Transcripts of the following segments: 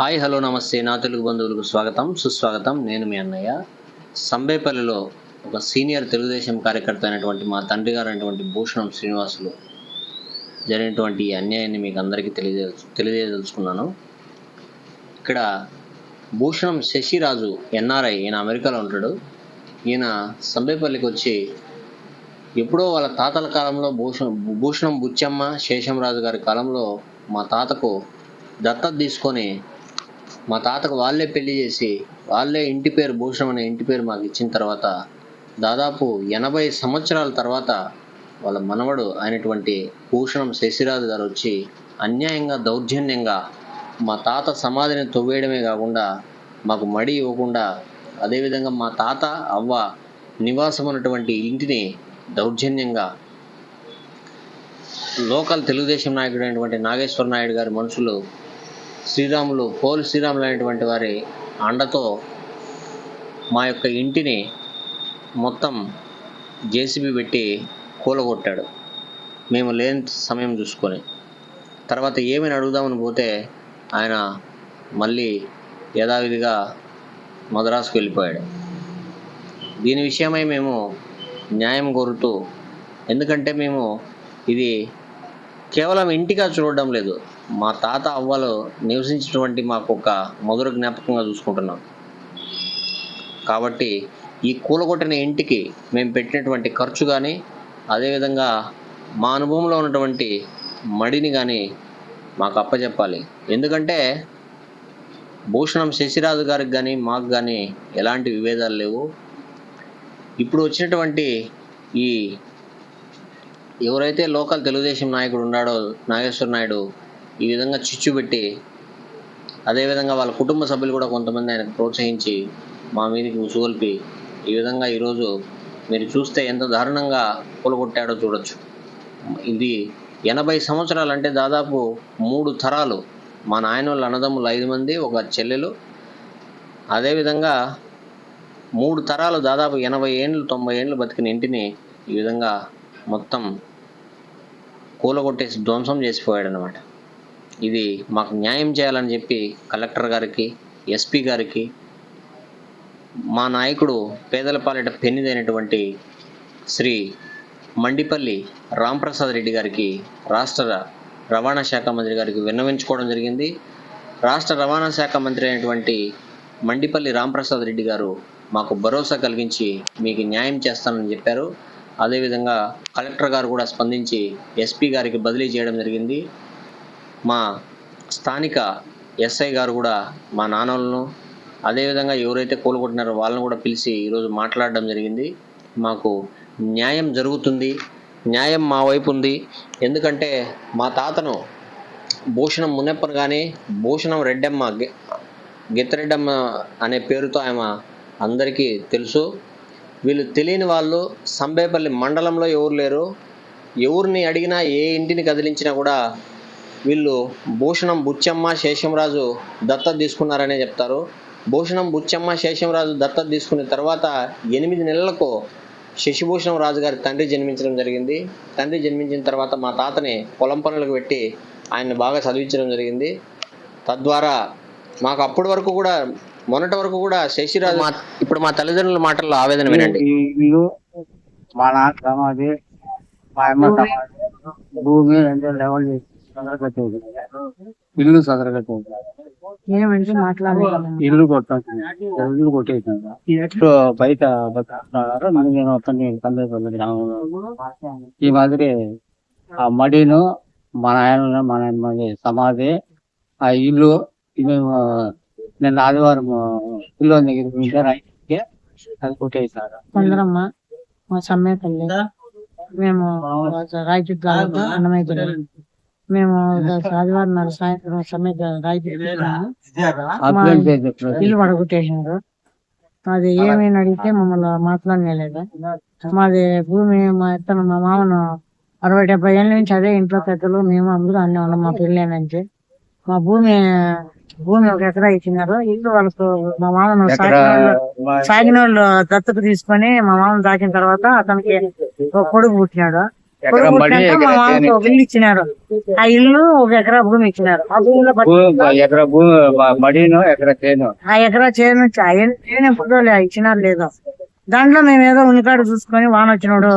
Hi hello నమస్తే. నా తెలుగు బంధువులకు స్వాగతం సుస్వాగతం. నేను మీ అన్నయ్య. సంబేపల్లిలో ఒక సీనియర్ తెలుగుదేశం కార్యకర్త అయినటువంటి మా తండ్రి గారు అయినటువంటి భూషణం శ్రీనివాసులు జరిగినటువంటి ఈ అన్యాయాన్ని మీకు అందరికీ తెలియజే తెలియజేయదలుచుకున్నాను. ఇక్కడ భూషణం శశిరాజు ఎన్ఆర్ఐ ఈయన అమెరికాలో ఉంటాడు. ఈయన సంబేపల్లికి వచ్చి ఎప్పుడో వాళ్ళ తాతల కాలంలో భూషణం భూషణం బుచ్చమ్మ శేషంరాజు గారి కాలంలో మా తాతకు దత్తత తీసుకొని మా తాతకు వాళ్ళే పెళ్ళి చేసి వాళ్ళే ఇంటి పేరు భూషణం అనే ఇంటి పేరు మాకు ఇచ్చిన తర్వాత దాదాపు ఎనభై సంవత్సరాల తర్వాత వాళ్ళ మనవడు అయినటువంటి భూషణం శశిరాజు గారు వచ్చి అన్యాయంగా దౌర్జన్యంగా మా తాత సమాధిని తొవ్వేయడమే కాకుండా మాకు మడి ఇవ్వకుండా అదేవిధంగా మా తాత అవ్వ నివాసం ఉన్నటువంటి ఇంటిని దౌర్జన్యంగా లోకల్ తెలుగుదేశం నాయకుడు అయినటువంటి నాగేశ్వర నాయుడు గారి మనుషులు శ్రీరాములు పోలు శ్రీరాములు అనేటువంటి వారి అండతో మా యొక్క ఇంటిని మొత్తం జేసీబీ పెట్టి కూలగొట్టాడు. మేము లేని సమయం చూసుకొని. తర్వాత ఏమైనా అడుగుదామని పోతే ఆయన మళ్ళీ యథావిధిగా మద్రాసుకు వెళ్ళిపోయాడు. దీని విషయమై మేము న్యాయం కోరుతూ ఎందుకంటే మేము ఇది కేవలం ఇంటిగా చూడడం లేదు మా తాత అవ్వలు నివసించినటువంటి మాకు ఒక మధుర జ్ఞాపకంగా చూసుకుంటున్నాం. కాబట్టి ఈ కూలగొట్టిన ఇంటికి మేము పెట్టినటువంటి ఖర్చు కానీ అదేవిధంగా మా అనుభవంలో ఉన్నటువంటి మడిని కానీ మాకు అప్పచెప్పాలి ఎందుకంటే భూషణం శశిరాజు గారికి కానీ మాకు కానీ ఎలాంటి విభేదాలు లేవు. ఇప్పుడు వచ్చినటువంటి ఈ ఎవరైతే లోకల్ తెలుగుదేశం నాయకుడు ఉన్నాడో నాగేశ్వర నాయుడు ఈ విధంగా చిచ్చు పెట్టి అదేవిధంగా వాళ్ళ కుటుంబ సభ్యులు కూడా కొంతమంది ఆయనకు ప్రోత్సహించి మా మీదకి ఉసుగొల్పి ఈ విధంగా ఈరోజు మీరు చూస్తే ఎంత దారుణంగా కూలగొట్టాడో చూడొచ్చు. ఇది ఎనభై సంవత్సరాలు అంటే దాదాపు మూడు తరాలు మా నాయన వాళ్ళ అన్నదమ్ములు ఐదు మంది ఒక చెల్లెలు. అదేవిధంగా మూడు తరాలు దాదాపు ఎనభై ఏండ్లు తొంభై ఏండ్లు బతికిన ఇంటిని ఈ విధంగా మొత్తం కూలగొట్టేసి ధ్వంసం చేసిపోయాడు అనమాట ఇది మాకు న్యాయం చేయాలని చెప్పి కలెక్టర్ గారికి ఎస్పీ గారికి మా నాయకుడు పేదలపాలెట పెన్నిదైనటువంటి శ్రీ మండిపల్లి రాంప్రసాద్ రెడ్డి గారికి రాష్ట్ర రవాణా శాఖ మంత్రి గారికి విన్నవించుకోవడం జరిగింది. రాష్ట్ర రవాణా శాఖ మంత్రి అయినటువంటి మండిపల్లి రాంప్రసాద్ రెడ్డి గారు మాకు భరోసా కలిగించి మీకు న్యాయం చేస్తానని చెప్పారు. అదేవిధంగా కలెక్టర్ గారు కూడా స్పందించి ఎస్పీ గారికి బదిలీ చేయడం జరిగింది. మా స్థానిక ఎస్ఐ గారు కూడా మా నాన్నలను అదేవిధంగా ఎవరైతే కోలుకుంటున్నారో వాళ్ళని కూడా పిలిచి ఈరోజు మాట్లాడడం జరిగింది. మాకు న్యాయం జరుగుతుంది. న్యాయం మా వైపు ఉంది. ఎందుకంటే మా తాతను భూషణం మునప్పను కానీ భూషణం రెడ్డమ్మ గె- గెత్తరెడ్డమ్మ అనే పేరుతో ఆమె అందరికీ తెలుసు. వీళ్ళు తెలియని వాళ్ళు సంబేపల్లి మండలంలో ఎవరు లేరు. ఎవరిని అడిగినా ఏ ఇంటిని కదిలించినా కూడా వీళ్ళు భూషణం బుచ్చమ్మ శేషంరాజు దత్తత తీసుకున్నారనే చెప్తారు. భూషణం బుచ్చమ్మ శేషంరాజు దత్తత తీసుకున్న తర్వాత ఎనిమిది నెలలకు శశిభూషణం రాజు గారి తండ్రి జన్మించడం జరిగింది. తండ్రి జన్మించిన తర్వాత మా తాతని పొలం పనులకు పెట్టి ఆయన్ని బాగా చదివించడం జరిగింది. తద్వారా మాకు అప్పటి వరకు కూడా మొన్నటి వరకు కూడా శశిరాజు మా- ఇప్పుడు మా తల్లిదండ్రుల మాటల్లో ఆవేదన వినండి. మా నాన్న సమాధి మా అమ్మ సమాధి భూమి రెండు లెవెల్ చేసి సదరగట్టేది ఇల్లు సదరగట్టేది ఏమంటే మాట్లాడగలను ఇల్లు కొట్టేసి ఇల్లు కొట్టేసింది. బయట నేను గ్రామంలో ఈ మాదిరి ఆ మడిను మా నాయన మా నాయన సమాధి ఆ ఇల్లు మేము నిన్న ఆదివారం ఇల్లు దగ్గరికి ఉంటే రైతుకి అది మా సమ్మేపల్లి మేము గ్రామంలో అన్నమయ్య మేము ఆదివారం నాడు సాయంత్రం చెప్పారు ఇల్లు పడగొట్టేసినారు అది ఏమైనా అడిగితే మమ్మల్ని మాట్లాడలేదు మాది భూమి మా ఇతను మా మామను అరవై డెబ్బై ఏళ్ళ నుంచి అదే ఇంట్లో పెద్దలు మేము అందరూ అన్నీ ఉన్నాం. మా పెళ్ళి నుంచి మా భూమి భూమి ఒక ఎకరా ఇచ్చినారు. ఇల్లు వాళ్ళకు మా మామను సాకిన సాగిన వాళ్ళు దత్తత తీసుకొని మా మామను దాకిన తర్వాత అతనికి ఒక కొడుకు పుట్టినాడు. ఎకరం పడి ఇచ్చినారు. ఆ ఇల్లు ఒక ఎకరా భూమి ఇచ్చినారు. ఆ భూమిలో ఎకరా భూమి మడిను ఎకరా చేను ఆ ఎకరా చేను ఇచ్చినారు లేదో. దాంట్లో మేము ఏదో ఉనికాడు చూసుకొని వాన వచ్చినప్పుడు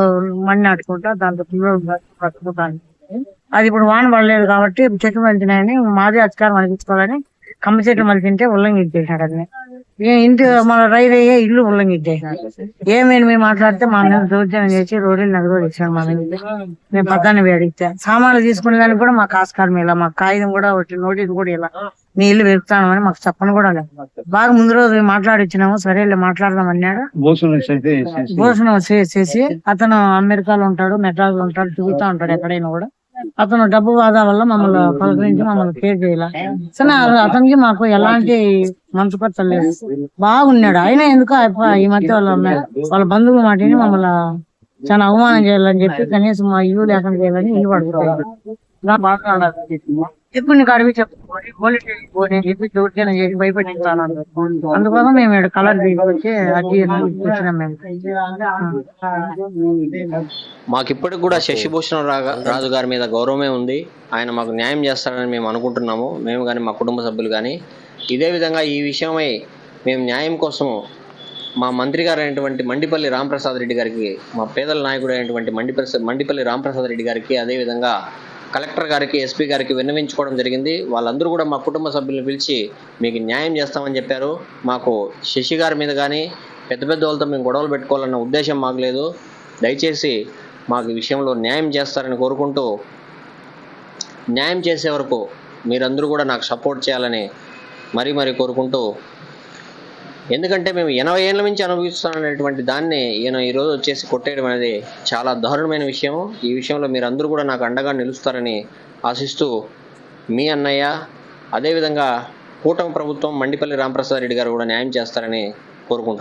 మಣ್ಣి నాటుకుంటా దాంట్లో పిల్లలు అది ఇప్పుడు వాన పడలేదు కాబట్టి చెట్లు మలిచినాయని మాదే అధికారం అనిపించుకోవాలని కమ్మ చెట్లు మలిచింటే ఉల్లంఘించేసినాడు ఏ ఇంటి మన రైలు అయ్యే ఇల్లు ఉల్లంఘించేసినాడు ఏమైనా మేము మాట్లాడితే మా మీద దౌర్జన్యం చేసి రోడ్లు నగదు ఇచ్చాడు మా మీద మేము పద్దాన్ని అడిగితే సామాన్లు తీసుకునే దానికి కూడా మాకు ఆస్కారం ఇలా మాకు కాగితం కూడా ఒకటి నోటీస్ కూడా ఇలా. నీ ఇల్లు వెళ్తామని మాకు చెప్పను కూడా లేదు. బాగా ముందు రోజు మాట్లాడిచ్చినాము సరేలే మాట్లాడదాం అన్నాడు. భూసులు చేసి. చేసేసి అతను అమెరికాలో ఉంటాడు మెడ్రాస్లో ఉంటాడు తిరుగుతూ ఉంటాడు ఎక్కడైనా కూడా. అతను డబ్బు బాధ వల్ల మమ్మల్ని పలకరించి మమ్మల్ని కేర్ చేయాల? సరే అతనికి మాకు ఎలాంటి మనసు పట్టలేదు బాగున్నాడు. అయినా ఎందుకు ఈ మధ్య వాళ్ళ వాళ్ళ బంధువుల మాటని మమ్మల్ని చాలా అవమానం చేయాలని చెప్పి కనీసం మా ఇల్లు లేకుండా చేయాలని ఇల్లు పడుతుంది ఇప్పుడు నీకు పోలీస్ స్టేషన్ పోనీ చెప్పి చేసి అందుకోసం మేము ఇక్కడ కలర్ అర్జీ వచ్చినాం మేము. మాకు ఇప్పటికి కూడా శశిభూషణ్ రాజు గారి మీద గౌరవమే ఉంది. ఆయన మాకు న్యాయం చేస్తాడని మేము అనుకుంటున్నాము. మేము కానీ మా కుటుంబ సభ్యులు కానీ ఇదే విధంగా ఈ విషయమై మేము న్యాయం కోసం మా మంత్రి గారు అయినటువంటి మండిపల్లి రామప్రసాద్ రెడ్డి గారికి మా పేదల నాయకుడు అయినటువంటి మండిప్రసాద్ మండిపల్లి రామప్రసాద్ రెడ్డి గారికి అదేవిధంగా కలెక్టర్ గారికి ఎస్పీ గారికి విన్నవించుకోవడం జరిగింది. వాళ్ళందరూ కూడా మా కుటుంబ సభ్యులను పిలిచి మీకు న్యాయం చేస్తామని చెప్పారు. మాకు శశి గారి మీద కానీ పెద్ద పెద్ద వాళ్ళతో మేము గొడవలు పెట్టుకోవాలన్న ఉద్దేశం మాకు లేదు. దయచేసి మాకు ఈ విషయంలో న్యాయం చేస్తారని కోరుకుంటూ న్యాయం చేసే వరకు మీరందరూ కూడా నాకు సపోర్ట్ చేయాలని మరీ మరీ కోరుకుంటూ ఎందుకంటే మేము ఎనభై ఏళ్ళ నుంచి అనుభవిస్తున్నటువంటి దాన్ని ఈయన ఈరోజు వచ్చేసి కొట్టేయడం అనేది చాలా దారుణమైన విషయం ఈ విషయంలో మీరు అందరూ కూడా నాకు అండగా నిలుస్తారని ఆశిస్తూ మీ అన్నయ్య అదేవిధంగా కూటమి ప్రభుత్వం మండిపల్లి రామప్రసాద్ రెడ్డి గారు కూడా న్యాయం చేస్తారని కోరుకుంటున్నాను.